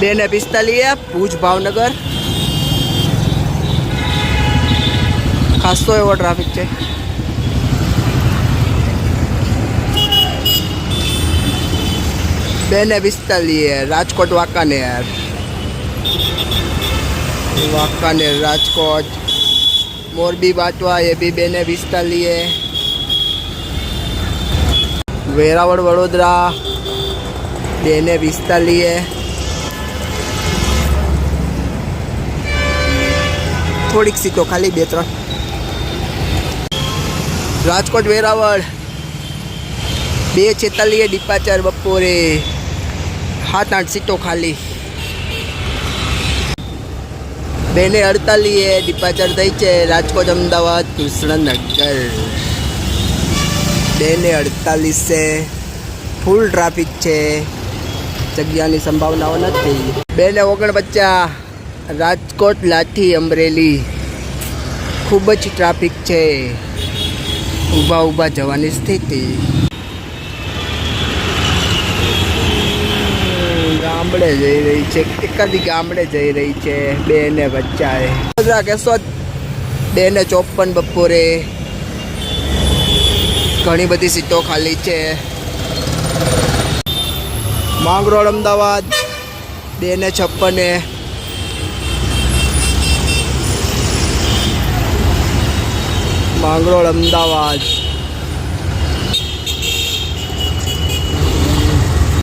બે ને પિસ્તાલીસ ભુજ ભાવનગર. ખાસો એવો ટ્રાફિક છે. બે ને પિસ્તાલીસ રાજકોટ વાંકાનેર. વાંકાનેર, રાજકોટ. મોરબી, બાટવા, એ બી બે ને પિસ્તાલીએ વેરાવળ, વડોદરા. બે ને પિસ્તાલીસ થોડીક સીટો ખાલી, બે, ત્રણ. રાજકોટ વેરાવળ. બે છેતાલીએ ડિપાચર બપોરે. સાત, આઠ સીટો ખાલી. બેને અડતાલીએ ડિપાચર થઈ છે રાજકોટ, અમદાવાદ, કૃષ્ણનગર. બે ને અડતાલીસ ફૂલ ટ્રાફિક છે. જગ્યાની સંભાવનાઓ નથી. બે ને ઓગણપચાસ. રાજકોટ, લાઠી, અમરેલી. ખૂબ જ ટ્રાફિક છે. ઊભા ઊભા જવાની સ્થિતિ. ગામડે જઈ રહી છે. એકાદી ગામડે જઈ રહી છે. બે ને બચ્ચાએ વડોદરા કેશોદ બે ને ચોપન બપોરે. ઘણી બધી સીટો ખાલી છે. માંગરોળ અમદાવાદ, બે ને છપ્પને. માંગરોળ અમદાવાદ.